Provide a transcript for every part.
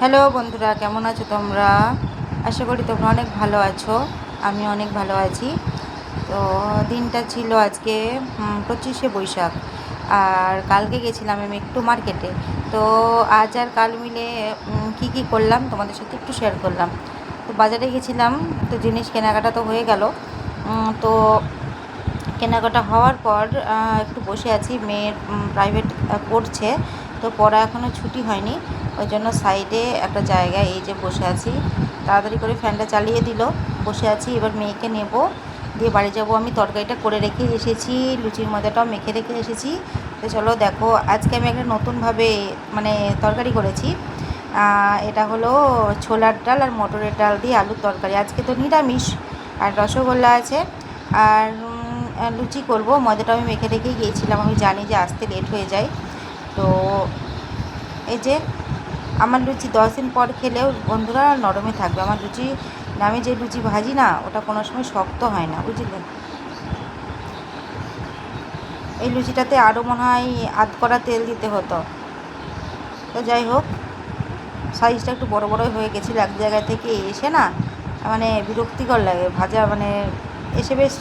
Hello বন্ধুরা, কেমন আছো তোমরা? আশা করি তোমরা অনেক ভালো আছো, আমি অনেক ভালো আছি। তো দিনটা ছিল আজকে পঁচিশে বৈশাখ, আর কালকে গেছিলাম আমি একটু মার্কেটে। তো আজ আর কাল মিলে কি কি করলাম তোমাদের সাথে একটু শেয়ার করলাম। তো বাজারে গেছিলাম, তো জিনিস কেনাকাটা তো হয়ে গেল। তো কেনাকাটা হওয়ার পর একটু বসে আছি, মেয়ের প্রাইভেট পড়ছে, তো পড়া এখনও ছুটি হয়নি। ওই জন্য সাইডে একটা জায়গায় এই যে বসে আছি। তাড়াতাড়ি করে ফ্যানটা চালিয়ে দিল। বসে আছি, এবার মেয়েকে নেব। দিয়ে বাড়ি যাব আমি। তরকারিটা করে রেখে এসেছি, লুচির মজাটাও মেখে রেখে এসেছি। তো চলো দেখো, আজকে আমি একটা নতুনভাবে মানে তরকারি করেছি। এটা হলো ছোলার ডাল আর মটরের ডাল দিয়ে আলুর তরকারি। আজকে তো নিরামিষ, আর রসগোল্লা আছে। আর লুচি করব। ময়দাটা আমি মেখে রেখেই গিয়েছিলাম। আমি জানি যে আসতে লেট হয়ে যায়। তো এই যে আমার লুচি দশ দিন পর খেলেও বন্ধুরা নরমে থাকবে। আমার লুচি আমি যে লুচি ভাজি না, ওটা কোনো সময় শক্ত হয় না, বুঝলেন? এই লুচিটাতে আরও মনে হয় আধ করা তেল দিতে হতো। তো যাই হোক, সাইজটা একটু বড় বড় হয়ে গেছিল, এক জায়গা থেকে এসে না মানে বিরক্তিকর লাগে। ভাজা মানে এসে বেশ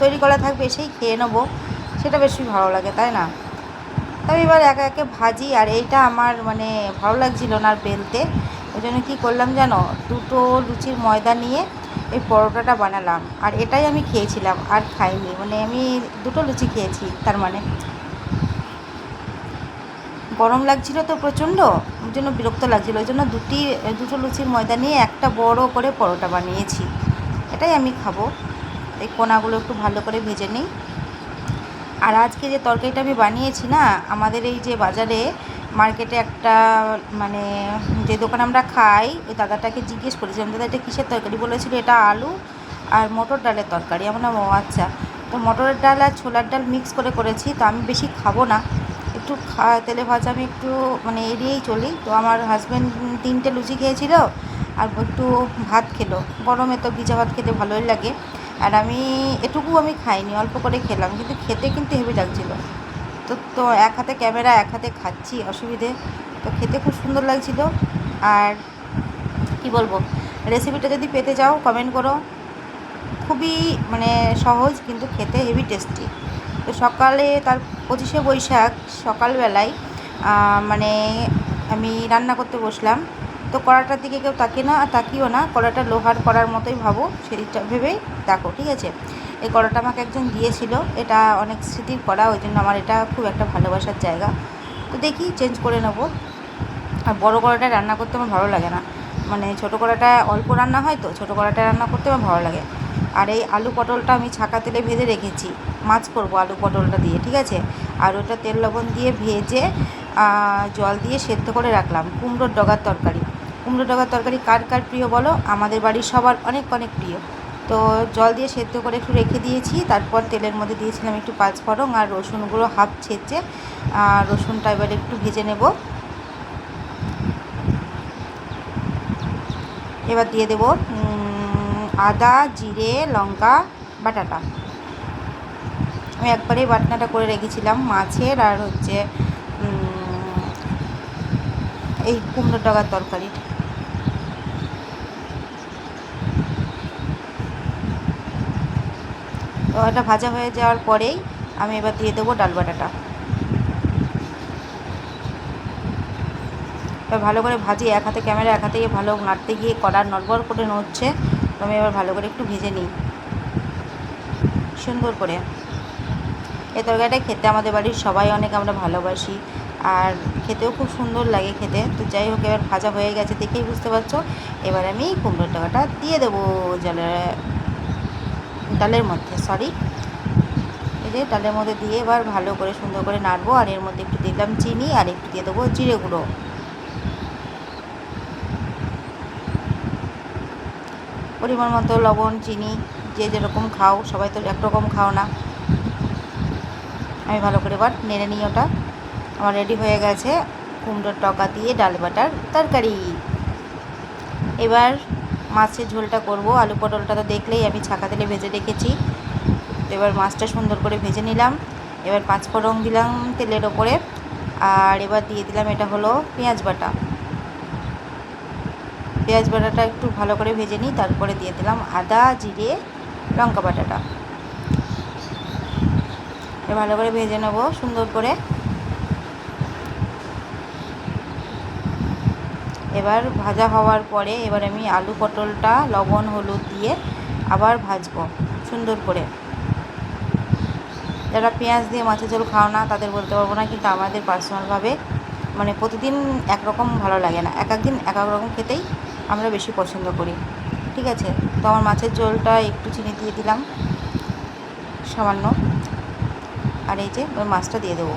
তৈরি করা থাকবে, এসেই খেয়ে নেব, সেটা বেশি ভালো লাগে, তাই না? তবে এবার একে একে ভাজি, আর এইটা আমার মানে ভালো লাগছিল না আর বেলতে। ওই জন্য কী করলাম জানো, দুটো লুচির ময়দা নিয়ে এই পরোটাটা বানালাম। আর এটাই আমি খেয়েছিলাম, আর খাইনি। মানে আমি দুটো লুচি খেয়েছি, তার মানে। গরম লাগছিল তো প্রচণ্ড, ওই জন্য বিরক্ত লাগছিল। ওই জন্য দুটি, দুটো লুচির ময়দা নিয়ে একটা বড় করে পরোটা বানিয়েছি। এটাই আমি খাব। এই কোনাগুলো একটু ভালো করে ভেজে নিই। আর আজকে যে তরকারিটা আমি বানিয়েছি না, আমাদের এই যে বাজারে মার্কেটে একটা মানে যে দোকানে আমরা খাই, ওই দাদাটাকে জিজ্ঞেস করেছিলাম দাদা, এটা কিসের তরকারি? বলেছিল, এটা আলু আর মটর ডালের তরকারি। আমরা ও আচ্ছা। তো মটরের ডাল আর ছোলার ডাল মিক্স করে করেছি, তো আমি বেশি খাব না। একটু খা, তেলে ভাজা আমি একটু মানে এড়িয়েই চলি। তো আমার হাজব্যান্ড তিনটে লুচি খেয়েছিল, আর একটু ভাত খেলো। গরমে তো ভিজা ভাত খেতে ভালোই লাগে। আর আমি এটুকু আমি খাইনি, অল্প করে খেলাম, কিন্তু খেতে কিন্তু হেভি লাগছিল। তো তো এক হাতে ক্যামেরা, এক হাতে খাচ্ছি, অসুবিধে। তো খেতে খুব সুন্দর লাগছিল। আর কি বলব রেসিপিটা যদি পেতে চাও কমেন্ট করো। খুবই মানে সহজ, কিন্তু খেতে হেভি টেস্টি তো সকালে তার পঁচিশে বৈশাখ, সকালবেলায় মানে আমি রান্না করতে বসলাম। তো কড়াটার দিকে কেউ তাকিয়ে না তাকিও না। কড়াটা লোহার করার মতোই ভাবো সেটা ভেবেই দেখো, ঠিক আছে? এই কড়াটা আমাকে একজন দিয়েছিল, এটা অনেক স্মৃতির করা ওই জন্য আমার এটা খুব একটা ভালোবাসার জায়গা। তো দেখি চেঞ্জ করে নেব। আর বড়ো কড়াটা রান্না করতে আমার ভালো লাগে না। মানে ছোটো কড়াটা অল্প রান্না হয় তো, ছোটো কড়াটা রান্না করতে আমার ভালো লাগে। আর এই আলু পটলটা আমি ছাকা তেলে ভেজে রেখেছি। মাছ করব আলু পটলটা দিয়ে, ঠিক আছে? আর ওটা তেল লবণ দিয়ে ভেজে জল দিয়ে সেদ্ধ করে রাখলাম। কুমড়োর ডগার তরকারি। কুমড়ো ডগার তরকারি কার কার প্রিয় বলো? আমাদের বাড়ির সবার অনেক অনেক প্রিয়। তো জল দিয়ে সেদ্ধ করে একটু রেখে দিয়েছি। তারপর তেলের মধ্যে দিয়েছিলাম একটু পাঁচফোড়ন আর রসুনগুলো হাফ ছেঁচে। আর রসুনটা এবার একটু ভেজে নেব। এবার দিয়ে দেব আদা, জিরে, লঙ্কা, বাটাটা। আমি একবারেই বাটনাটা করে রেখেছিলাম মাছের আর হচ্ছে এই কুমড়ো ডগার তরকারি এটা ভাজা হয়ে যাওয়ার পরেই আমি এবার দিয়ে দেবো ডাল বাটাটা। এবার ভালো করে ভাজি, এক হাতে ক্যামেরা, এক হাতে ভালো নাড়তে গিয়ে কড়ার নড়বড় করে নড়ছে, তো আমি এবার ভালো করে একটু ভেজে নিই। সুন্দর করে। এ তরকারিটা খেতে আমাদের বাড়ির সবাই অনেক আমরা ভালোবাসি, আর খেতেও খুব সুন্দর লাগে খেতে। তো যাই হোক, এবার ভাজা হয়ে গেছে দেখেই বুঝতে পারছ। এবার আমি কুমড়োর টাকাটা দিয়ে দেবো জলের ডালের মধ্যে সরি এই যে ডালের মধ্যে দিয়ে এবার ভালো করে সুন্দর করে নাড়বো, আর এর মধ্যে একটু দিলাম চিনি, আর একটু দিয়ে দেবো জিরে গুঁড়ো। পরিমাণ মতো লবণ, চিনি, যে যেরকম খাও, সবাই তো একরকম খাও না। আমি ভালো করে এবার নেড়ে নিই ওটা। আমার রেডি হয়ে গেছে কুমড়োর টকা দিয়ে ডাল বাটার তরকারি। এবার মাছের ঝোলটা করব। আলু পটলটা তো দেখলেই আমি ছাকা তেলে ভেজে রেখেছি। এবার মাছটা সুন্দর করে ভেজে নিলাম। এবার পাঁচ ফোড়ন দিলাম তেলের ওপরে। আর এবার দিয়ে দিলাম এটা হলো পেঁয়াজ বাটা। পেঁয়াজ বাটাটা একটু ভালো করে ভেজে নিই, তারপরে দিয়ে দিলাম আদা, জিরে, লঙ্কা বাটাটা। ভালো করে ভেজে নেব সুন্দর করে। এবার ভাজা হওয়ার পরে এবার আমি আলু পটলটা, লবণ, হলুদ দিয়ে আবার ভাজবো সুন্দর করে। যারা পেঁয়াজ দিয়ে মাছের ঝোল খাও না, তাদের বলতে পারব না, কিন্তু আমাদের পার্সোনালভাবে মানে প্রতিদিন একরকম ভালো লাগে না। এক একদিন এক এক রকম খেতেই আমরা বেশি পছন্দ করি। ঠিক আছে? তো আমার মাছের ঝোলটা একটু চিনি দিয়ে দিলাম, সামান্য। আর এই যে, ওই মাছটা দিয়ে দেবো।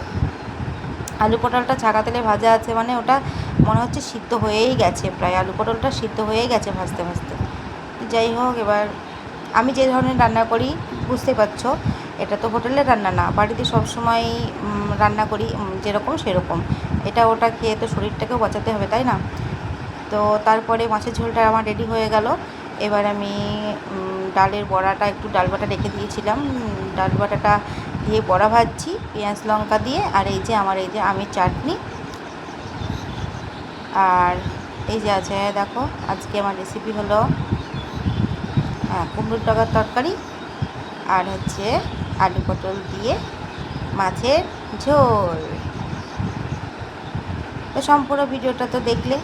আলু পটলটা ছাকা তেলে ভাজা আছে মানে ওটা মনে হচ্ছে সিদ্ধ হয়েই গেছে, প্রায় আলু পটলটা সিদ্ধ হয়েই গেছে ভাজতে ভাজতে। যাই হোক, এবার আমি যে ধরনের রান্না করি, বুঝতে পারছ, এটা তো হোটেলের রান্না না, বাড়িতে সবসময় রান্না করি যেরকম সেরকম। এটা ওটা খেয়ে তো শরীরটাকেও বাঁচাতে হবে, তাই না? তো তারপরে মাছের ঝোলটা আমার রেডি হয়ে গেল। এবার আমি ডালের বড়াটা, একটু ডাল বাটা রেখে দিয়েছিলাম। ডাল বাটাটা দিয়ে বড়া ভাজছি, পেঁয়াজ লঙ্কা দিয়ে, আর এই যে আমার এই যে আমের চাটনি আর এই যে আছে, দেখো, আজকে আমার রেসিপি হলো হ্যাঁ কুমড়োর টাকার তরকারি আর হচ্ছে আলু পটল দিয়ে মাছের ঝোল। তো সম্পূর্ণ ভিডিওটা তো দেখলে,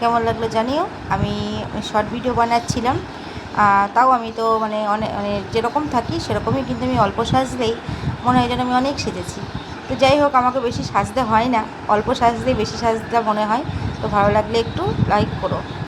কেমন লাগল জানিও। আমি শর্ট ভিডিও বানাচ্ছিলাম তাও আমি তো মানে অনেক মানে যেরকম থাকি সেরকমই কিন্তু আমি অল্প সাজলেই মনে হয় যেন আমি অনেক সেজেছি। তো যাই হোক, আমাকে বেশি সাজতে হয় না, অল্প সাজলেই বেশি সাজতে মনে হয়। তো ভালো লাগলে একটু লাইক করো।